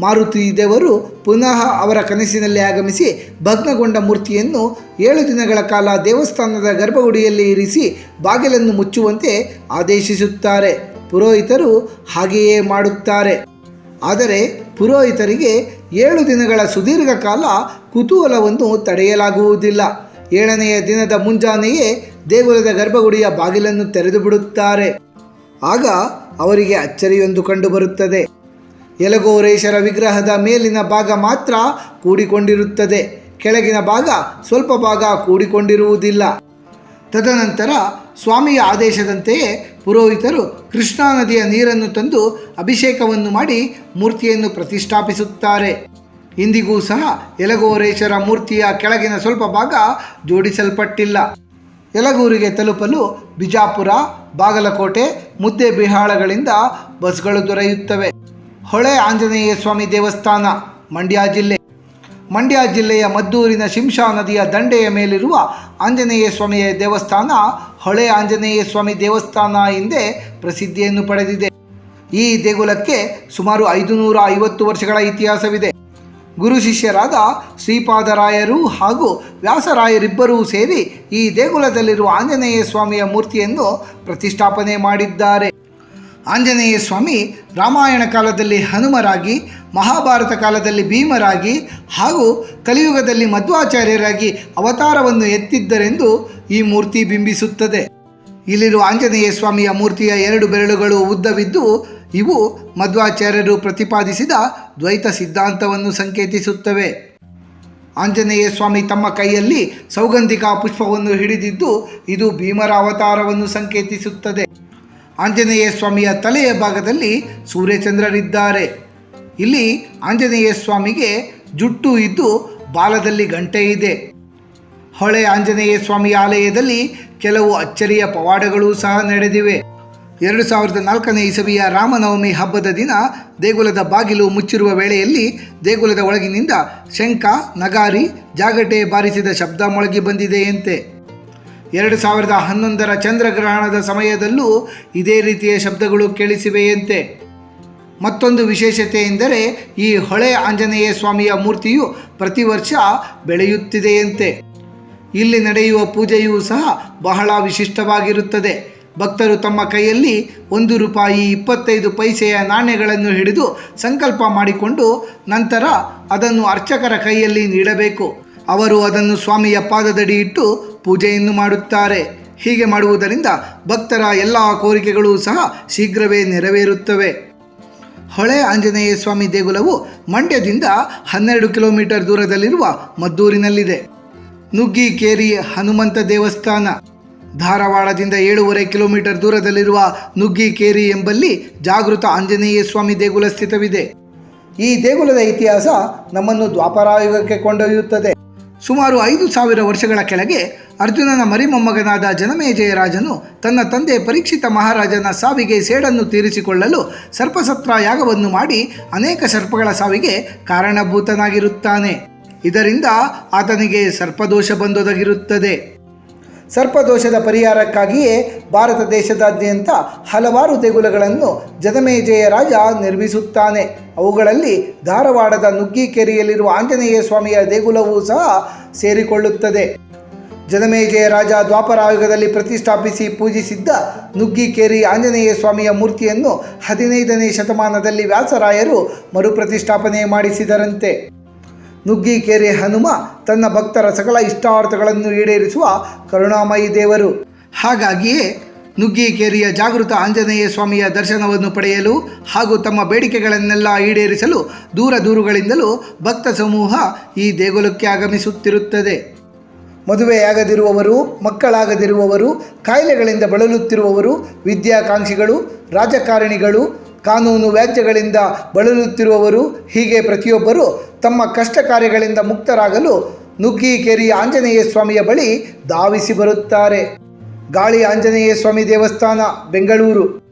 ಮಾರುತಿ ದೇವರು ಪುನಃ ಅವರ ಕನಸಿನಲ್ಲಿ ಆಗಮಿಸಿ ಭಗ್ನಗೊಂಡ ಮೂರ್ತಿಯನ್ನು ಏಳು ದಿನಗಳ ಕಾಲ ದೇವಸ್ಥಾನದ ಗರ್ಭಗುಡಿಯಲ್ಲಿ ಇರಿಸಿ ಬಾಗಿಲನ್ನು ಮುಚ್ಚುವಂತೆ ಆದೇಶಿಸುತ್ತಾರೆ. ಪುರೋಹಿತರು ಹಾಗೆಯೇ ಮಾಡುತ್ತಾರೆ. ಆದರೆ ಪುರೋಹಿತರಿಗೆ ಏಳು ದಿನಗಳ ಸುದೀರ್ಘ ಕಾಲ ಕುತೂಹಲವನ್ನು ತಡೆಯಲಾಗುವುದಿಲ್ಲ. ಏಳನೆಯ ದಿನದ ಮುಂಜಾನೆಯೇ ದೇಗುಲದ ಗರ್ಭಗುಡಿಯ ಬಾಗಿಲನ್ನು ತೆರೆದು ಬಿಡುತ್ತಾರೆ. ಆಗ ಅವರಿಗೆ ಅಚ್ಚರಿಯೊಂದು ಕಂಡುಬರುತ್ತದೆ. ಯಲಗೋರೇಶರ ವಿಗ್ರಹದ ಮೇಲಿನ ಭಾಗ ಮಾತ್ರ ಕೂಡಿಕೊಂಡಿರುತ್ತದೆ. ಕೆಳಗಿನ ಭಾಗ ಸ್ವಲ್ಪ ಭಾಗ ಕೂಡಿಕೊಂಡಿರುವುದಿಲ್ಲ. ತದನಂತರ ಸ್ವಾಮಿಯ ಆದೇಶದಂತೆಯೇ ಪುರೋಹಿತರು ಕೃಷ್ಣಾ ನದಿಯ ನೀರನ್ನು ತಂದು ಅಭಿಷೇಕವನ್ನು ಮಾಡಿ ಮೂರ್ತಿಯನ್ನು ಪ್ರತಿಷ್ಠಾಪಿಸುತ್ತಾರೆ. ಇಂದಿಗೂ ಸಹ ಯಲಗೋರೇಶ್ವರ ಮೂರ್ತಿಯ ಕೆಳಗಿನ ಸ್ವಲ್ಪ ಭಾಗ ಜೋಡಿಸಲ್ಪಟ್ಟಿಲ್ಲ. ಯಲಗೂರಿಗೆ ತಲುಪಲು ಬಿಜಾಪುರ, ಬಾಗಲಕೋಟೆ ಮುದ್ದೆಬಿಹಾಳಗಳಿಂದ ಬಸ್ಗಳು ದೊರೆಯುತ್ತವೆ. ಹೊಳೆ ಆಂಜನೇಯ ಸ್ವಾಮಿ ದೇವಸ್ಥಾನ, ಮಂಡ್ಯ ಜಿಲ್ಲೆ. ಮಂಡ್ಯ ಜಿಲ್ಲೆಯ ಮದ್ದೂರಿನ ಶಿಂಷಾ ನದಿಯ ದಂಡೆಯ ಮೇಲಿರುವ ಆಂಜನೇಯ ಸ್ವಾಮಿಯ ದೇವಸ್ಥಾನ ಹೊಳೆ ಆಂಜನೇಯ ಸ್ವಾಮಿ ದೇವಸ್ಥಾನ ಎಂದೇ ಪ್ರಸಿದ್ಧಿಯನ್ನು ಪಡೆದಿದೆ. ಈ ದೇಗುಲಕ್ಕೆ ಸುಮಾರು ಐದುನೂರ ಐವತ್ತು ವರ್ಷಗಳ ಇತಿಹಾಸವಿದೆ. ಗುರು ಶಿಷ್ಯರಾದ ಶ್ರೀಪಾದರಾಯರು ಹಾಗೂ ವ್ಯಾಸರಾಯರಿಬ್ಬರೂ ಸೇರಿ ಈ ದೇಗುಲದಲ್ಲಿರುವ ಆಂಜನೇಯ ಸ್ವಾಮಿಯ ಮೂರ್ತಿಯನ್ನು ಪ್ರತಿಷ್ಠಾಪನೆ ಮಾಡಿದ್ದಾರೆ. ಆಂಜನೇಯ ಸ್ವಾಮಿ ರಾಮಾಯಣ ಕಾಲದಲ್ಲಿ ಹನುಮರಾಗಿ, ಮಹಾಭಾರತ ಕಾಲದಲ್ಲಿ ಭೀಮರಾಗಿ ಹಾಗೂ ಕಲಿಯುಗದಲ್ಲಿ ಮಧ್ವಾಚಾರ್ಯರಾಗಿ ಅವತಾರವನ್ನು ಎತ್ತಿದ್ದರೆಂದು ಈ ಮೂರ್ತಿ ಬಿಂಬಿಸುತ್ತದೆ. ಇಲ್ಲಿರುವ ಆಂಜನೇಯ ಸ್ವಾಮಿಯ ಮೂರ್ತಿಯ ಎರಡು ಬೆರಳುಗಳು ಉದ್ದವಿದ್ದು ಇವು ಮಧ್ವಾಚಾರ್ಯರು ಪ್ರತಿಪಾದಿಸಿದ ದ್ವೈತ ಸಿದ್ಧಾಂತವನ್ನು ಸಂಕೇತಿಸುತ್ತವೆ. ಆಂಜನೇಯ ಸ್ವಾಮಿ ತಮ್ಮ ಕೈಯಲ್ಲಿ ಸೌಗಂಧಿಕ ಪುಷ್ಪವನ್ನು ಹಿಡಿದಿದ್ದು ಇದು ಭೀಮರ ಅವತಾರವನ್ನು ಸಂಕೇತಿಸುತ್ತದೆ. ಆಂಜನೇಯ ಸ್ವಾಮಿಯ ತಲೆಯ ಭಾಗದಲ್ಲಿ ಸೂರ್ಯಚಂದ್ರರಿದ್ದಾರೆ. ಇಲ್ಲಿ ಆಂಜನೇಯ ಸ್ವಾಮಿಗೆ ಜುಟ್ಟು ಇದ್ದು ಬಾಲದಲ್ಲಿ ಗಂಟೆ ಇದೆ. ಹೊಳೆ ಆಂಜನೇಯ ಸ್ವಾಮಿ ಆಲಯದಲ್ಲಿ ಕೆಲವು ಅಚ್ಚರಿಯ ಪವಾಡಗಳು ಸಹ ನಡೆದಿವೆ. ಎರಡು ಸಾವಿರದ ನಾಲ್ಕನೇ ಇಸವಿಯ ರಾಮನವಮಿ ಹಬ್ಬದ ದಿನ ದೇಗುಲದ ಬಾಗಿಲು ಮುಚ್ಚಿರುವ ವೇಳೆಯಲ್ಲಿ ದೇಗುಲದ ಒಳಗಿನಿಂದ ಶಂಖ, ನಗಾರಿ, ಜಾಗಟೆ ಬಾರಿಸಿದ ಶಬ್ದ ಮೊಳಗಿ ಬಂದಿದೆಯಂತೆ. ಎರಡು ಸಾವಿರದ ಹನ್ನೊಂದರ ಚಂದ್ರಗ್ರಹಣದ ಸಮಯದಲ್ಲೂ ಇದೇ ರೀತಿಯ ಶಬ್ದಗಳು ಕೇಳಿಸಿವೆಯಂತೆ. ಮತ್ತೊಂದು ವಿಶೇಷತೆ ಎಂದರೆ ಈ ಹೊಳೆ ಆಂಜನೇಯ ಸ್ವಾಮಿಯ ಮೂರ್ತಿಯು ಪ್ರತಿ ವರ್ಷ ಬೆಳೆಯುತ್ತಿದೆಯಂತೆ. ಇಲ್ಲಿ ನಡೆಯುವ ಪೂಜೆಯೂ ಸಹ ಬಹಳ ವಿಶಿಷ್ಟವಾಗಿರುತ್ತದೆ. ಭಕ್ತರು ತಮ್ಮ ಕೈಯಲ್ಲಿ ಒಂದು ರೂಪಾಯಿ ಇಪ್ಪತ್ತೈದು ಪೈಸೆಯ ನಾಣ್ಯಗಳನ್ನು ಹಿಡಿದು ಸಂಕಲ್ಪ ಮಾಡಿಕೊಂಡು ನಂತರ ಅದನ್ನು ಅರ್ಚಕರ ಕೈಯಲ್ಲಿ ನೀಡಬೇಕು. ಅವರು ಅದನ್ನು ಸ್ವಾಮಿಯ ಪಾದದಡಿ ಇಟ್ಟು ಪೂಜೆಯನ್ನು ಮಾಡುತ್ತಾರೆ. ಹೀಗೆ ಮಾಡುವುದರಿಂದ ಭಕ್ತರ ಎಲ್ಲ ಕೋರಿಕೆಗಳು ಸಹ ಶೀಘ್ರವೇ ನೆರವೇರುತ್ತವೆ. ಹೊಳೆ ಆಂಜನೇಯ ಸ್ವಾಮಿ ದೇಗುಲವು ಮಂಡ್ಯದಿಂದ ಹನ್ನೆರಡು ಕಿಲೋಮೀಟರ್ ದೂರದಲ್ಲಿರುವ ಮದ್ದೂರಿನಲ್ಲಿದೆ. ನುಗ್ಗಿಕೇರಿ ಹನುಮಂತ ದೇವಸ್ಥಾನ. ಧಾರವಾಡದಿಂದ ಏಳೂವರೆ ಕಿಲೋಮೀಟರ್ ದೂರದಲ್ಲಿರುವ ನುಗ್ಗಿಕೇರಿ ಎಂಬಲ್ಲಿ ಜಾಗೃತ ಆಂಜನೇಯ ಸ್ವಾಮಿ ದೇಗುಲ ಸ್ಥಿತವಿದೆ. ಈ ದೇಗುಲದ ಇತಿಹಾಸ ನಮ್ಮನ್ನು ದ್ವಾಪರಾಯುಗಕ್ಕೆ ಕೊಂಡೊಯ್ಯುತ್ತದೆ. ಸುಮಾರು ಐದು ಸಾವಿರ ವರ್ಷಗಳ ಕೆಳಗೆ ಅರ್ಜುನನ ಮರಿಮೊಮ್ಮಗನಾದ ಜನಮೇಜಯರಾಜನು ತನ್ನ ತಂದೆ ಪರೀಕ್ಷಿತ ಮಹಾರಾಜನ ಸಾವಿಗೆ ಸೇಡನ್ನು ತೀರಿಸಿಕೊಳ್ಳಲು ಸರ್ಪಸತ್ರ ಯಾಗವನ್ನು ಮಾಡಿ ಅನೇಕ ಸರ್ಪಗಳ ಸಾವಿಗೆ ಕಾರಣಭೂತನಾಗಿರುತ್ತಾನೆ. ಇದರಿಂದ ಆತನಿಗೆ ಸರ್ಪದೋಷ ಬಂದೊದಗಿರುತ್ತದೆ. ಸರ್ಪದೋಷದ ಪರಿಹಾರಕ್ಕಾಗಿಯೇ ಭಾರತ ದೇಶದಾದ್ಯಂತ ಹಲವಾರು ದೇಗುಲಗಳನ್ನು ಜನಮೇಜಯ ರಾಜ ನಿರ್ಮಿಸುತ್ತಾನೆ. ಅವುಗಳಲ್ಲಿ ಧಾರವಾಡದ ನುಗ್ಗಿಕೆರೆಯಲ್ಲಿರುವ ಆಂಜನೇಯ ಸ್ವಾಮಿಯ ದೇಗುಲವೂ ಸಹ ಸೇರಿಕೊಳ್ಳುತ್ತದೆ. ಜನಮೇಜಯ ರಾಜ ದ್ವಾಪರಾಯುಗದಲ್ಲಿ ಪ್ರತಿಷ್ಠಾಪಿಸಿ ಪೂಜಿಸಿದ್ದ ನುಗ್ಗಿಕೇರಿ ಆಂಜನೇಯ ಸ್ವಾಮಿಯ ಮೂರ್ತಿಯನ್ನು ಹದಿನೈದನೇ ಶತಮಾನದಲ್ಲಿ ವ್ಯಾಸರಾಯರು ಮರುಪ್ರತಿಷ್ಠಾಪನೆ ಮಾಡಿಸಿದರಂತೆ. ನುಗ್ಗಿಕೆರೆ ಹನುಮ ತನ್ನ ಭಕ್ತರ ಸಕಲ ಇಷ್ಟಾರ್ಥಗಳನ್ನು ಈಡೇರಿಸುವ ಕರುಣಾಮಯಿ ದೇವರು. ಹಾಗಾಗಿಯೇ ನುಗ್ಗಿಕೇರಿಯ ಜಾಗೃತ ಆಂಜನೇಯ ಸ್ವಾಮಿಯ ದರ್ಶನವನ್ನು ಪಡೆಯಲು ಹಾಗೂ ತಮ್ಮ ಬೇಡಿಕೆಗಳನ್ನೆಲ್ಲ ಈಡೇರಿಸಲು ದೂರ ದೂರುಗಳಿಂದಲೂ ಭಕ್ತ ಸಮೂಹ ಈ ದೇಗುಲಕ್ಕೆ ಆಗಮಿಸುತ್ತಿರುತ್ತದೆ. ಮದುವೆಯಾಗದಿರುವವರು, ಮಕ್ಕಳಾಗದಿರುವವರು, ಕಾಯಿಲೆಗಳಿಂದ ಬಳಲುತ್ತಿರುವವರು, ವಿದ್ಯಾಕಾಂಕ್ಷಿಗಳು, ರಾಜಕಾರಣಿಗಳು ಕಾನೂನು ವ್ಯಾಜ್ಯಗಳಿಂದ ಬಳಲುತ್ತಿರುವವರು, ಹೀಗೆ ಪ್ರತಿಯೊಬ್ಬರು ತಮ್ಮ ಕಷ್ಟ ಕಾರ್ಯಗಳಿಂದ ಮುಕ್ತರಾಗಲು ನುಗ್ಗಿಕೇರಿ ಆಂಜನೇಯ ಸ್ವಾಮಿಯ ಬಳಿ ಧಾವಿಸಿ ಬರುತ್ತಾರೆ. ಗಾಳಿ ಆಂಜನೇಯ ಸ್ವಾಮಿ ದೇವಸ್ಥಾನ, ಬೆಂಗಳೂರು.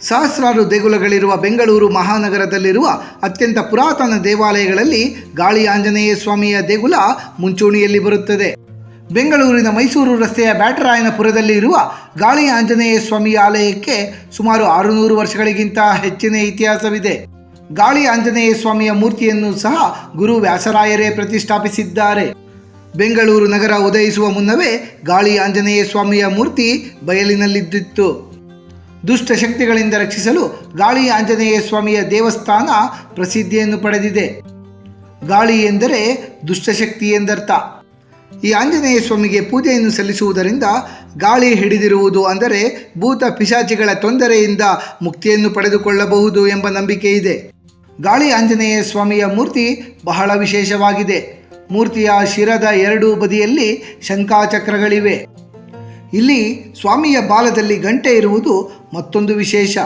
ಸಹಸ್ರಾರು ದೇಗುಲಗಳಿರುವ ಬೆಂಗಳೂರು ಮಹಾನಗರದಲ್ಲಿರುವ ಅತ್ಯಂತ ಪುರಾತನ ದೇವಾಲಯಗಳಲ್ಲಿ ಗಾಳಿ ಆಂಜನೇಯ ಸ್ವಾಮಿಯ ದೇಗುಲ ಮುಂಚೂಣಿಯಲ್ಲಿ ಬರುತ್ತದೆ. ಬೆಂಗಳೂರಿನ ಮೈಸೂರು ರಸ್ತೆಯ ಬ್ಯಾಟರಾಯನಪುರದಲ್ಲಿ ಇರುವ ಗಾಳಿ ಆಂಜನೇಯ ಸ್ವಾಮಿ ಆಲಯಕ್ಕೆ ಸುಮಾರು ಆರುನೂರು ವರ್ಷಗಳಿಗಿಂತ ಹೆಚ್ಚಿನ ಇತಿಹಾಸವಿದೆ. ಗಾಳಿ ಆಂಜನೇಯ ಸ್ವಾಮಿಯ ಮೂರ್ತಿಯನ್ನು ಸಹ ಗುರು ವ್ಯಾಸರಾಯರೇ ಪ್ರತಿಷ್ಠಾಪಿಸಿದ್ದಾರೆ. ಬೆಂಗಳೂರು ನಗರ ಉದಯಿಸುವ ಮುನ್ನವೇ ಗಾಳಿ ಆಂಜನೇಯ ಸ್ವಾಮಿಯ ಮೂರ್ತಿ ಬಯಲಿನಲ್ಲಿದ್ದಿತ್ತು. ದುಷ್ಟಶಕ್ತಿಗಳಿಂದ ರಕ್ಷಿಸಲು ಗಾಳಿ ಆಂಜನೇಯ ಸ್ವಾಮಿಯ ದೇವಸ್ಥಾನ ಪ್ರಸಿದ್ಧಿಯನ್ನು ಪಡೆದಿದೆ. ಗಾಳಿ ಎಂದರೆ ದುಷ್ಟಶಕ್ತಿ ಎಂದರ್ಥ. ಈ ಆಂಜನೇಯ ಸ್ವಾಮಿಗೆ ಪೂಜೆಯನ್ನು ಸಲ್ಲಿಸುವುದರಿಂದ ಗಾಳಿ ಹಿಡಿದಿರುವುದು ಅಂದರೆ ಭೂತ ಪಿಶಾಚಿಗಳ ತೊಂದರೆಯಿಂದ ಮುಕ್ತಿಯನ್ನು ಪಡೆದುಕೊಳ್ಳಬಹುದು ಎಂಬ ನಂಬಿಕೆ ಇದೆ. ಗಾಳಿ ಆಂಜನೇಯ ಸ್ವಾಮಿಯ ಮೂರ್ತಿ ಬಹಳ ವಿಶೇಷವಾಗಿದೆ. ಮೂರ್ತಿಯ ಶಿರದ ಎರಡೂ ಬದಿಯಲ್ಲಿ ಶಂಕಾಚಕ್ರಗಳಿವೆ ಇಲ್ಲಿ ಸ್ವಾಮಿಯ ಬಾಲದಲ್ಲಿ ಗಂಟೆ ಇರುವುದು ಮತ್ತೊಂದು ವಿಶೇಷ.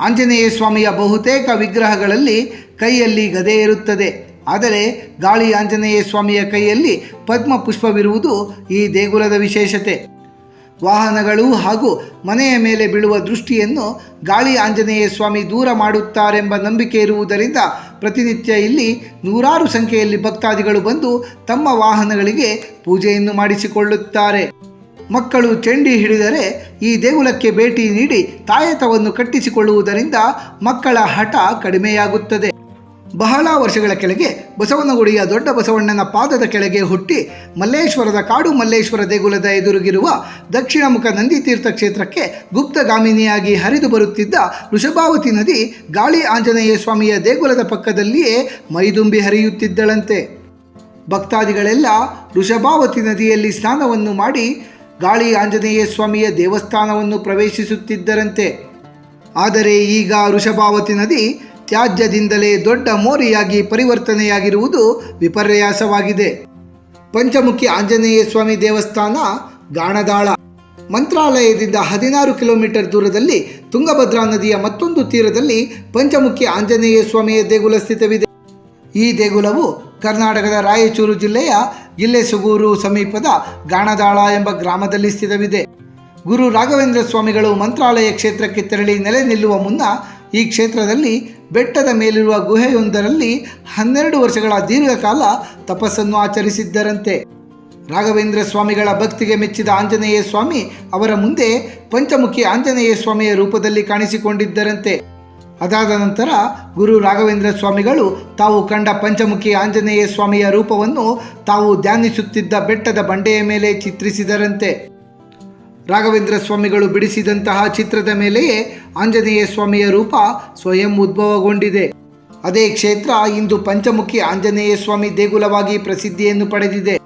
ಆಂಜನೇಯ ಸ್ವಾಮಿಯ ಬಹುತೇಕ ವಿಗ್ರಹಗಳಲ್ಲಿ ಕೈಯಲ್ಲಿ ಗದೆ ಇರುತ್ತದೆ. ಆದರೆ ಗಾಳಿ ಆಂಜನೇಯ ಸ್ವಾಮಿಯ ಕೈಯಲ್ಲಿ ಪದ್ಮ ಪುಷ್ಪವಿರುವುದು ಈ ದೇಗುಲದ ವಿಶೇಷತೆ. ವಾಹನಗಳು ಹಾಗೂ ಮನೆಯ ಮೇಲೆ ಬೀಳುವ ದೃಷ್ಟಿಯನ್ನು ಗಾಳಿ ಆಂಜನೇಯ ಸ್ವಾಮಿ ದೂರ ಮಾಡುತ್ತಾರೆಂಬ ನಂಬಿಕೆ ಇರುವುದರಿಂದ ಪ್ರತಿನಿತ್ಯ ಇಲ್ಲಿ ನೂರಾರು ಸಂಖ್ಯೆಯಲ್ಲಿ ಭಕ್ತಾದಿಗಳು ಬಂದು ತಮ್ಮ ವಾಹನಗಳಿಗೆ ಪೂಜೆಯನ್ನು ಮಾಡಿಸಿಕೊಳ್ಳುತ್ತಾರೆ. ಮಕ್ಕಳು ಚೆಂಡಿ ಹಿಡಿದರೆ ಈ ದೇಗುಲಕ್ಕೆ ಭೇಟಿ ನೀಡಿ ತಾಯತವನ್ನು ಕಟ್ಟಿಸಿಕೊಳ್ಳುವುದರಿಂದ ಮಕ್ಕಳ ಹಠ ಕಡಿಮೆಯಾಗುತ್ತದೆ. ಬಹಳ ವರ್ಷಗಳ ಕೆಳಗೆ ಬಸವನಗುಡಿಯ ದೊಡ್ಡ ಬಸವಣ್ಣನ ಪಾದದ ಕೆಳಗೆ ಹುಟ್ಟಿ ಮಲ್ಲೇಶ್ವರದ ಕಾಡು ಮಲ್ಲೇಶ್ವರ ದೇಗುಲದ ಎದುರುಗಿರುವ ಎದುರಿಗಿರುವ ದಕ್ಷಿಣಮುಖ ನಂದಿತೀರ್ಥ ಕ್ಷೇತ್ರಕ್ಕೆ ಗುಪ್ತಗಾಮಿನಿಯಾಗಿ ಹರಿದು ಬರುತ್ತಿದ್ದ ವೃಷಭಾವತಿ ನದಿ ಗಾಳಿ ಆಂಜನೇಯ ಸ್ವಾಮಿಯ ದೇಗುಲದ ಪಕ್ಕದಲ್ಲಿಯೇ ಮೈದುಂಬಿ ಹರಿಯುತ್ತಿದ್ದಳಂತೆ. ಭಕ್ತಾದಿಗಳೆಲ್ಲ ವೃಷಭಾವತಿ ನದಿಯಲ್ಲಿ ಸ್ನಾನವನ್ನು ಮಾಡಿ ಗಾಳಿ ಆಂಜನೇಯ ಸ್ವಾಮಿಯ ದೇವಸ್ಥಾನವನ್ನು ಪ್ರವೇಶಿಸುತ್ತಿದ್ದರಂತೆ. ಆದರೆ ಈಗ ವೃಷಭಾವತಿ ನದಿ ತ್ಯಾಜ್ಯದಿಂದಲೇ ದೊಡ್ಡ ಮೋರಿಯಾಗಿ ಪರಿವರ್ತನೆಯಾಗಿರುವುದು ವಿಪರ್ಯಾಸವಾಗಿದೆ. ಪಂಚಮುಖಿ ಆಂಜನೇಯ ಸ್ವಾಮಿ ದೇವಸ್ಥಾನ, ಗಾಣದಾಳ. ಮಂತ್ರಾಲಯದಿಂದ ಹದಿನಾರು ಕಿಲೋಮೀಟರ್ ದೂರದಲ್ಲಿ ತುಂಗಭದ್ರಾ ನದಿಯ ಮತ್ತೊಂದು ತೀರದಲ್ಲಿ ಪಂಚಮುಖಿ ಆಂಜನೇಯ ಸ್ವಾಮಿಯ ದೇಗುಲ ಸ್ಥಿತವಿದೆ. ಈ ದೇಗುಲವು ಕರ್ನಾಟಕದ ರಾಯಚೂರು ಜಿಲ್ಲೆಯ ಗಿಲ್ಲೆಸುಗೂರು ಸಮೀಪದ ಗಾಣದಾಳ ಎಂಬ ಗ್ರಾಮದಲ್ಲಿ ಸ್ಥಿತವಿದೆ. ಗುರು ರಾಘವೇಂದ್ರ ಸ್ವಾಮಿಗಳು ಮಂತ್ರಾಲಯ ಕ್ಷೇತ್ರಕ್ಕೆ ತೆರಳಿ ನೆಲೆ ನಿಲ್ಲುವ ಮುನ್ನ ಈ ಕ್ಷೇತ್ರದಲ್ಲಿ ಬೆಟ್ಟದ ಮೇಲಿರುವ ಗುಹೆಯೊಂದರಲ್ಲಿ ಹನ್ನೆರಡು ವರ್ಷಗಳ ದೀರ್ಘಕಾಲ ತಪಸ್ಸನ್ನು ಆಚರಿಸಿದ್ದರಂತೆ. ರಾಘವೇಂದ್ರ ಸ್ವಾಮಿಗಳ ಭಕ್ತಿಗೆ ಮೆಚ್ಚಿದ ಆಂಜನೇಯ ಸ್ವಾಮಿ ಅವರ ಮುಂದೆ ಪಂಚಮುಖಿ ಆಂಜನೇಯ ಸ್ವಾಮಿಯ ರೂಪದಲ್ಲಿ ಕಾಣಿಸಿಕೊಂಡಿದ್ದರಂತೆ. ಅದಾದ ನಂತರ ಗುರು ರಾಘವೇಂದ್ರ ಸ್ವಾಮಿಗಳು ತಾವು ಕಂಡ ಪಂಚಮುಖಿ ಆಂಜನೇಯ ಸ್ವಾಮಿಯ ರೂಪವನ್ನು ತಾವು ಧ್ಯಾನಿಸುತ್ತಿದ್ದ ಬೆಟ್ಟದ ಬಂಡೆಯ ಮೇಲೆ ಚಿತ್ರಿಸಿದರಂತೆ. ರಾಘವೇಂದ್ರ ಸ್ವಾಮಿಗಳು ಬಿಡಿಸಿದಂತಹ ಚಿತ್ರದ ಮೇಲೆಯೇ ಆಂಜನೇಯ ಸ್ವಾಮಿಯ ರೂಪ ಸ್ವಯಂ ಉದ್ಭವಗೊಂಡಿದೆ. ಅದೇ ಕ್ಷೇತ್ರ ಇಂದು ಪಂಚಮುಖಿ ಆಂಜನೇಯ ಸ್ವಾಮಿ ದೇಗುಲವಾಗಿ ಪ್ರಸಿದ್ಧಿಯನ್ನು ಪಡೆದಿದೆ.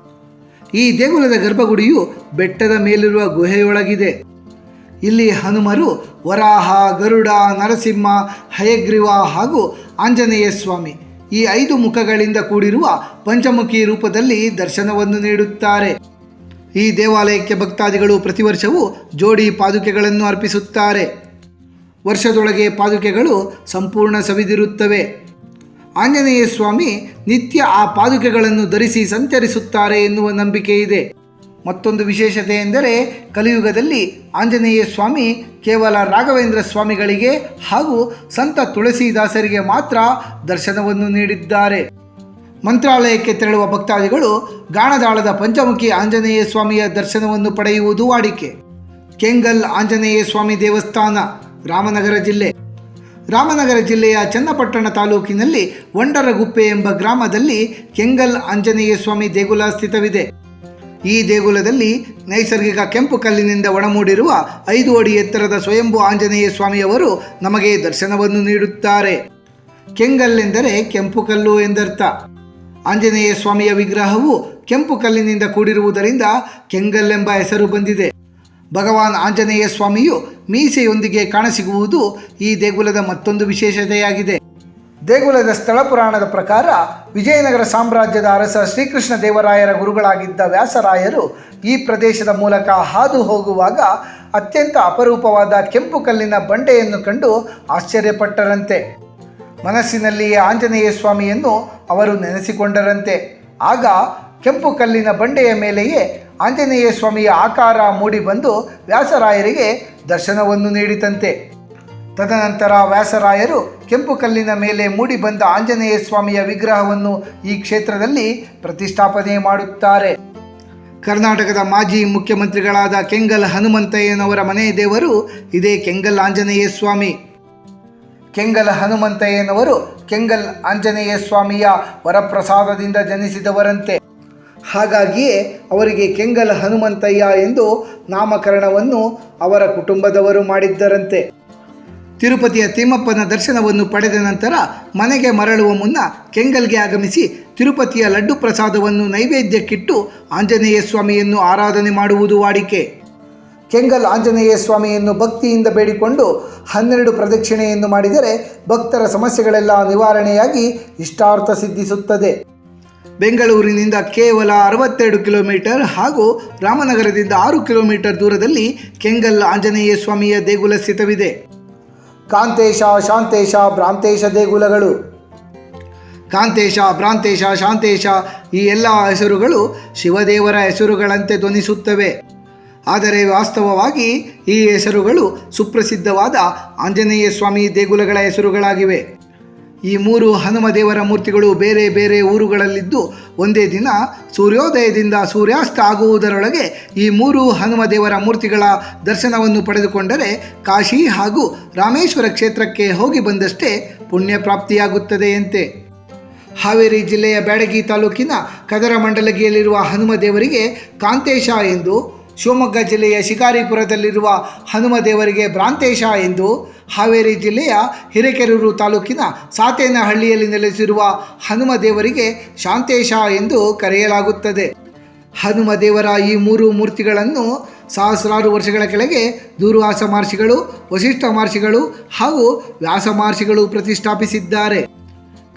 ಈ ದೇಗುಲದ ಗರ್ಭಗುಡಿಯು ಬೆಟ್ಟದ ಮೇಲಿರುವ ಗುಹೆಯೊಳಗಿದೆ. ಇಲ್ಲಿ ಹನುಮರು ವರಾಹ, ಗರುಡ, ನರಸಿಂಹ, ಹಯಗ್ರೀವ ಹಾಗೂ ಆಂಜನೇಯ ಸ್ವಾಮಿ ಈ ಐದು ಮುಖಗಳಿಂದ ಕೂಡಿರುವ ಪಂಚಮುಖಿ ರೂಪದಲ್ಲಿ ದರ್ಶನವನ್ನು ನೀಡುತ್ತಾರೆ. ಈ ದೇವಾಲಯಕ್ಕೆ ಭಕ್ತಾದಿಗಳು ಪ್ರತಿ ವರ್ಷವೂ ಜೋಡಿ ಪಾದುಕೆಗಳನ್ನು ಅರ್ಪಿಸುತ್ತಾರೆ. ವರ್ಷದೊಳಗೆ ಪಾದುಕೆಗಳು ಸಂಪೂರ್ಣ ಸವಿದಿರುತ್ತವೆ. ಆಂಜನೇಯ ಸ್ವಾಮಿ ನಿತ್ಯ ಆ ಪಾದುಕೆಗಳನ್ನು ಧರಿಸಿ ಸಂಚರಿಸುತ್ತಾರೆ ಎನ್ನುವ ನಂಬಿಕೆ ಇದೆ. ಮತ್ತೊಂದು ವಿಶೇಷತೆ ಎಂದರೆ ಕಲಿಯುಗದಲ್ಲಿ ಆಂಜನೇಯ ಸ್ವಾಮಿ ಕೇವಲ ರಾಘವೇಂದ್ರ ಸ್ವಾಮಿಗಳಿಗೆ ಹಾಗೂ ಸಂತ ತುಳಸಿದಾಸರಿಗೆ ಮಾತ್ರ ದರ್ಶನವನ್ನು ನೀಡಿದ್ದಾರೆ. ಮಂತ್ರಾಲಯಕ್ಕೆ ತೆರಳುವ ಭಕ್ತಾದಿಗಳು ಗಾಣದಾಳದ ಪಂಚಮುಖಿ ಆಂಜನೇಯ ಸ್ವಾಮಿಯ ದರ್ಶನವನ್ನು ಪಡೆಯುವುದು ವಾಡಿಕೆ. ಕೆಂಗಲ್ ಆಂಜನೇಯ ಸ್ವಾಮಿ ದೇವಸ್ಥಾನ, ರಾಮನಗರ ಜಿಲ್ಲೆ. ರಾಮನಗರ ಜಿಲ್ಲೆಯ ಚನ್ನಪಟ್ಟಣ ತಾಲೂಕಿನಲ್ಲಿ ವಂಡರಗುಪ್ಪೆ ಎಂಬ ಗ್ರಾಮದಲ್ಲಿ ಕೆಂಗಲ್ ಆಂಜನೇಯ ಸ್ವಾಮಿ ದೇಗುಲ ಸ್ಥಿತವಿದೆ. ಈ ದೇಗುಲದಲ್ಲಿ ನೈಸರ್ಗಿಕ ಕೆಂಪು ಕಲ್ಲಿನಿಂದ ಒಣಮೂಡಿರುವ ಐದು ಅಡಿ ಎತ್ತರದ ಸ್ವಯಂಭು ಆಂಜನೇಯ ಸ್ವಾಮಿಯವರು ನಮಗೆ ದರ್ಶನವನ್ನು ನೀಡುತ್ತಾರೆ. ಕೆಂಗಲ್ಲೆಂದರೆ ಕೆಂಪು ಕಲ್ಲು ಎಂದರ್ಥ. ಆಂಜನೇಯ ಸ್ವಾಮಿಯ ವಿಗ್ರಹವು ಕೆಂಪು ಕಲ್ಲಿನಿಂದ ಕೂಡಿರುವುದರಿಂದ ಕೆಂಗಲ್ಲೆಂಬ ಹೆಸರು ಬಂದಿದೆ. ಭಗವಾನ್ ಆಂಜನೇಯ ಸ್ವಾಮಿಯು ಮೀಸೆಯೊಂದಿಗೆ ಕಾಣಸಿಗುವುದು ಈ ದೇಗುಲದ ಮತ್ತೊಂದು ವಿಶೇಷತೆಯಾಗಿದೆ. ದೇಗುಲದ ಸ್ಥಳ ಪುರಾಣದ ಪ್ರಕಾರ ವಿಜಯನಗರ ಸಾಮ್ರಾಜ್ಯದ ಅರಸ ಶ್ರೀಕೃಷ್ಣ ದೇವರಾಯರ ಗುರುಗಳಾಗಿದ್ದ ವ್ಯಾಸರಾಯರು ಈ ಪ್ರದೇಶದ ಮೂಲಕ ಹಾದು ಹೋಗುವಾಗ ಅತ್ಯಂತ ಅಪರೂಪವಾದ ಕೆಂಪು ಕಲ್ಲಿನ ಬಂಡೆಯನ್ನು ಕಂಡು ಆಶ್ಚರ್ಯಪಟ್ಟರಂತೆ. ಮನಸ್ಸಿನಲ್ಲಿಯೇ ಆಂಜನೇಯ ಸ್ವಾಮಿಯನ್ನು ಅವರು ನೆನೆಸಿಕೊಂಡರಂತೆ. ಆಗ ಕೆಂಪು ಕಲ್ಲಿನ ಬಂಡೆಯ ಮೇಲೆಯೇ ಆಂಜನೇಯ ಸ್ವಾಮಿಯ ಆಕಾರ ಮೂಡಿಬಂದು ವ್ಯಾಸರಾಯರಿಗೆ ದರ್ಶನವನ್ನು ನೀಡಿತಂತೆ. ತದನಂತರ ವ್ಯಾಸರಾಯರು ಕೆಂಪು ಕಲ್ಲಿನ ಮೇಲೆ ಮೂಡಿಬಂದ ಆಂಜನೇಯ ಸ್ವಾಮಿಯ ವಿಗ್ರಹವನ್ನು ಈ ಕ್ಷೇತ್ರದಲ್ಲಿ ಪ್ರತಿಷ್ಠಾಪನೆ ಮಾಡುತ್ತಾರೆ. ಕರ್ನಾಟಕದ ಮಾಜಿ ಮುಖ್ಯಮಂತ್ರಿಗಳಾದ ಕೆಂಗಲ್ ಹನುಮಂತಯ್ಯನವರ ಮನೆ ದೇವರು ಇದೇ ಕೆಂಗಲ್ ಆಂಜನೇಯ ಸ್ವಾಮಿ. ಕೆಂಗಲ್ ಹನುಮಂತಯ್ಯನವರು ಕೆಂಗಲ್ ಆಂಜನೇಯ ಸ್ವಾಮಿಯ ವರಪ್ರಸಾದದಿಂದ ಜನಿಸಿದವರಂತೆ. ಹಾಗಾಗಿಯೇ ಅವರಿಗೆ ಕೆಂಗಲ ಹನುಮಂತಯ್ಯ ಎಂದು ನಾಮಕರಣವನ್ನು ಅವರ ಕುಟುಂಬದವರು ಮಾಡಿದ್ದರಂತೆ. ತಿರುಪತಿಯ ತಿಮ್ಮಪ್ಪನ ದರ್ಶನವನ್ನು ಪಡೆದ ನಂತರ ಮನೆಗೆ ಮರಳುವ ಮುನ್ನ ಕೆಂಗಲ್ಗೆ ಆಗಮಿಸಿ ತಿರುಪತಿಯ ಲಡ್ಡು ಪ್ರಸಾದವನ್ನು ನೈವೇದ್ಯಕ್ಕಿಟ್ಟು ಆಂಜನೇಯ ಸ್ವಾಮಿಯನ್ನು ಆರಾಧನೆ ಮಾಡುವುದು ವಾಡಿಕೆ. ಕೆಂಗಲ್ ಆಂಜನೇಯ ಸ್ವಾಮಿಯನ್ನು ಭಕ್ತಿಯಿಂದ ಬೇಡಿಕೊಂಡು ಹನ್ನೆರಡು ಪ್ರದಕ್ಷಿಣೆಯನ್ನು ಮಾಡಿದರೆ ಭಕ್ತರ ಸಮಸ್ಯೆಗಳೆಲ್ಲ ನಿವಾರಣೆಯಾಗಿ ಇಷ್ಟಾರ್ಥ ಸಿದ್ಧಿಸುತ್ತದೆ. ಬೆಂಗಳೂರಿನಿಂದ ಕೇವಲ ಅರವತ್ತೆರಡು ಕಿಲೋಮೀಟರ್ ಹಾಗೂ ರಾಮನಗರದಿಂದ ಆರು ಕಿಲೋಮೀಟರ್ ದೂರದಲ್ಲಿ ಕೆಂಗಲ್ ಆಂಜನೇಯ ಸ್ವಾಮಿಯ ದೇಗುಲ ಸ್ಥಿತವಿದೆ. ಕಾಂತೇಶ, ಶಾಂತೇಶ, ಭ್ರಾಂತೇಶ ದೇಗುಲಗಳು. ಕಾಂತೇಶ, ಭ್ರಾಂತೇಶ, ಶಾಂತೇಶ ಈ ಎಲ್ಲ ಹೆಸರುಗಳು ಶಿವದೇವರ ಹೆಸರುಗಳಂತೆ ಧ್ವನಿಸುತ್ತವೆ. ಆದರೆ ವಾಸ್ತವವಾಗಿ ಈ ಹೆಸರುಗಳು ಸುಪ್ರಸಿದ್ಧವಾದ ಆಂಜನೇಯ ಸ್ವಾಮಿ ದೇಗುಲಗಳ ಹೆಸರುಗಳಾಗಿವೆ. ಈ ಮೂರು ಹನುಮ ದೇವರ ಮೂರ್ತಿಗಳು ಬೇರೆ ಬೇರೆ ಊರುಗಳಲ್ಲಿದ್ದು ಒಂದೇ ದಿನ ಸೂರ್ಯೋದಯದಿಂದ ಸೂರ್ಯಾಸ್ತ ಆಗುವುದರೊಳಗೆ ಈ ಮೂರು ಹನುಮ ದೇವರ ಮೂರ್ತಿಗಳ ದರ್ಶನವನ್ನು ಪಡೆದುಕೊಂಡರೆ ಕಾಶಿ ಹಾಗೂ ರಾಮೇಶ್ವರ ಕ್ಷೇತ್ರಕ್ಕೆ ಹೋಗಿ ಬಂದಷ್ಟೇ ಪುಣ್ಯ ಪ್ರಾಪ್ತಿಯಾಗುತ್ತದೆಯಂತೆ ಹಾವೇರಿ ಜಿಲ್ಲೆಯ ಬ್ಯಾಡಗಿ ತಾಲೂಕಿನ ಕದರ ಮಂಡಲಗಿಯಲ್ಲಿರುವ ಹನುಮ ದೇವರಿಗೆ ಕಾಂತೇಶ ಎಂದು ಶಿವಮೊಗ್ಗ ಜಿಲ್ಲೆಯ ಶಿಕಾರಿಪುರದಲ್ಲಿರುವ ಹನುಮ ದೇವರಿಗೆ ಭ್ರಾಂತೇಶ ಎಂದು ಹಾವೇರಿ ಜಿಲ್ಲೆಯ ಹಿರೇಕೆರೂರು ತಾಲೂಕಿನ ಸಾತೇನಹಳ್ಳಿಯಲ್ಲಿ ನೆಲೆಸಿರುವ ಹನುಮ ದೇವರಿಗೆ ಶಾಂತೇಶ ಎಂದು ಕರೆಯಲಾಗುತ್ತದೆ. ಹನುಮ ದೇವರ ಈ ಮೂರು ಮೂರ್ತಿಗಳನ್ನು ಸಹಸ್ರಾರು ವರ್ಷಗಳ ಕೆಳಗೆ ದೂರ್ವಾಸ ಮಹರ್ಷಿಗಳು ವಶಿಷ್ಠ ಮಹರ್ಷಿಗಳು ಹಾಗೂ ವ್ಯಾಸ ಮಹರ್ಷಿಗಳು ಪ್ರತಿಷ್ಠಾಪಿಸಿದ್ದಾರೆ.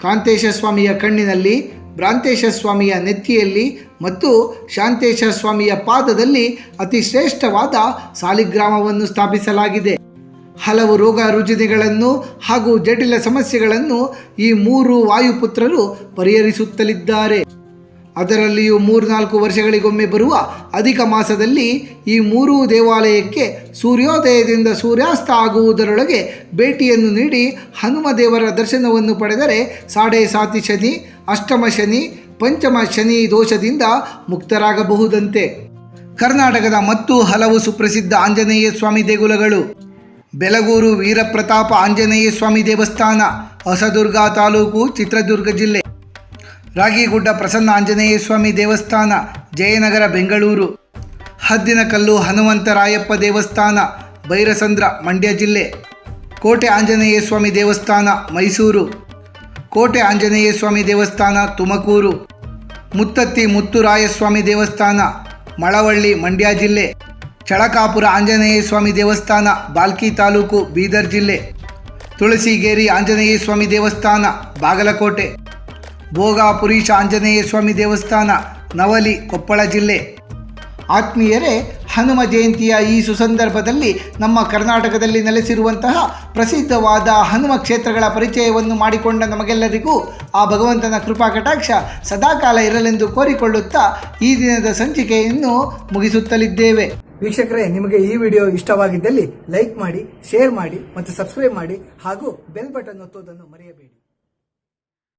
ಕಾಂತೇಶ ಸ್ವಾಮಿಯ ಕಣ್ಣಿನಲ್ಲಿ ಭ್ರಾಂತೇಶ ಸ್ವಾಮಿಯ ನೆತ್ತಿಯಲ್ಲಿ ಮತ್ತು ಶಾಂತೇಶ ಸ್ವಾಮಿಯ ಪಾದದಲ್ಲಿ ಅತಿ ಶ್ರೇಷ್ಠವಾದ ಸಾಲಿಗ್ರಾಮವನ್ನು ಸ್ಥಾಪಿಸಲಾಗಿದೆ. ಹಲವು ರೋಗ ರುಜಿನಿಗಳನ್ನು ಹಾಗೂ ಜಟಿಲ ಸಮಸ್ಯೆಗಳನ್ನು ಈ ಮೂರು ವಾಯುಪುತ್ರರು ಪರಿಹರಿಸುತ್ತಲಿದ್ದಾರೆ. ಅದರಲ್ಲಿಯೂ ಮೂರ್ನಾಲ್ಕು ವರ್ಷಗಳಿಗೊಮ್ಮೆ ಬರುವ ಅಧಿಕ ಮಾಸದಲ್ಲಿ ಈ ಮೂರೂ ದೇವಾಲಯಕ್ಕೆ ಸೂರ್ಯೋದಯದಿಂದ ಸೂರ್ಯಾಸ್ತ ಆಗುವುದರೊಳಗೆ ಭೇಟಿಯನ್ನು ನೀಡಿ ಹನುಮ ದೇವರ ದರ್ಶನವನ್ನು ಪಡೆದರೆ ಸಾಡೆ ಸಾತಿ ಶನಿ, ಅಷ್ಟಮ ಶನಿ, ಪಂಚಮ ಶನಿ ದೋಷದಿಂದ ಮುಕ್ತರಾಗಬಹುದಂತೆ. ಕರ್ನಾಟಕದ ಮತ್ತು ಹಲವು ಸುಪ್ರಸಿದ್ಧ ಆಂಜನೇಯ ಸ್ವಾಮಿ ದೇಗುಲಗಳು. ಬೆಲಗೂರು ವೀರಪ್ರತಾಪ ಆಂಜನೇಯ ಸ್ವಾಮಿ ದೇವಸ್ಥಾನ, ಹೊಸದುರ್ಗ ತಾಲೂಕು ಚಿತ್ರದುರ್ಗ ಜಿಲ್ಲೆ. ರಾಗಿಗುಡ್ಡ ಪ್ರಸನ್ನ ಆಂಜನೇಯ ಸ್ವಾಮಿ ದೇವಸ್ಥಾನ, ಜಯನಗರ, ಬೆಂಗಳೂರು. ಹದ್ದಿನಕಲ್ಲು ಹನುಮಂತರಾಯಪ್ಪ ದೇವಸ್ಥಾನ ಭೈರಸಂದ್ರ ಮಂಡ್ಯ ಜಿಲ್ಲೆ. ಕೋಟೆ ಆಂಜನೇಯ ಸ್ವಾಮಿ ದೇವಸ್ಥಾನ, ಮೈಸೂರು. ಕೋಟೆ ಆಂಜನೇಯ ಸ್ವಾಮಿ ದೇವಸ್ಥಾನ, ತುಮಕೂರು. ಮುತ್ತತ್ತಿ ಮುತ್ತುರಾಯಸ್ವಾಮಿ ದೇವಸ್ಥಾನ, ಮಳವಳ್ಳಿ, ಮಂಡ್ಯ ಜಿಲ್ಲೆ. ಚಳಕಾಪುರ ಆಂಜನೇಯ ಸ್ವಾಮಿ ದೇವಸ್ಥಾನ, ಬಾಲ್ಕಿ ತಾಲೂಕು, ಬೀದರ್ ಜಿಲ್ಲೆ. ತುಳಸಿಗೇರಿ ಆಂಜನೇಯ ಸ್ವಾಮಿ ದೇವಸ್ಥಾನ, ಬಾಗಲಕೋಟೆ. ಭೋಗಾಪುರೀಶ ಆಂಜನೇಯ ಸ್ವಾಮಿ ದೇವಸ್ಥಾನ, ನವಲಿ, ಕೊಪ್ಪಳ ಜಿಲ್ಲೆ. ಆತ್ಮೀಯರೇ, ಹನುಮ ಜಯಂತಿಯ ಈ ಸುಸಂದರ್ಭದಲ್ಲಿ ನಮ್ಮ ಕರ್ನಾಟಕದಲ್ಲಿ ನೆಲೆಸಿರುವಂತಹ ಪ್ರಸಿದ್ಧವಾದ ಹನುಮ ಕ್ಷೇತ್ರಗಳ ಪರಿಚಯವನ್ನು ಮಾಡಿಕೊಂಡ ನಮಗೆಲ್ಲರಿಗೂ ಆ ಭಗವಂತನ ಕೃಪಾ ಕಟಾಕ್ಷ ಸದಾಕಾಲ ಇರಲೆಂದು ಕೋರಿಕೊಳ್ಳುತ್ತಾ ಈ ದಿನದ ಸಂಚಿಕೆಯನ್ನು ಮುಗಿಸುತ್ತಲಿದ್ದೇವೆ. ವೀಕ್ಷಕರೇ, ನಿಮಗೆ ಈ ವಿಡಿಯೋ ಇಷ್ಟವಾಗಿದ್ದಲ್ಲಿ ಲೈಕ್ ಮಾಡಿ, ಶೇರ್ ಮಾಡಿ ಮತ್ತು ಸಬ್ಸ್ಕ್ರೈಬ್ ಮಾಡಿ ಹಾಗೂ ಬೆಲ್ ಬಟನ್ ಒತ್ತುವುದನ್ನು ಮರೆಯಬೇಡಿ.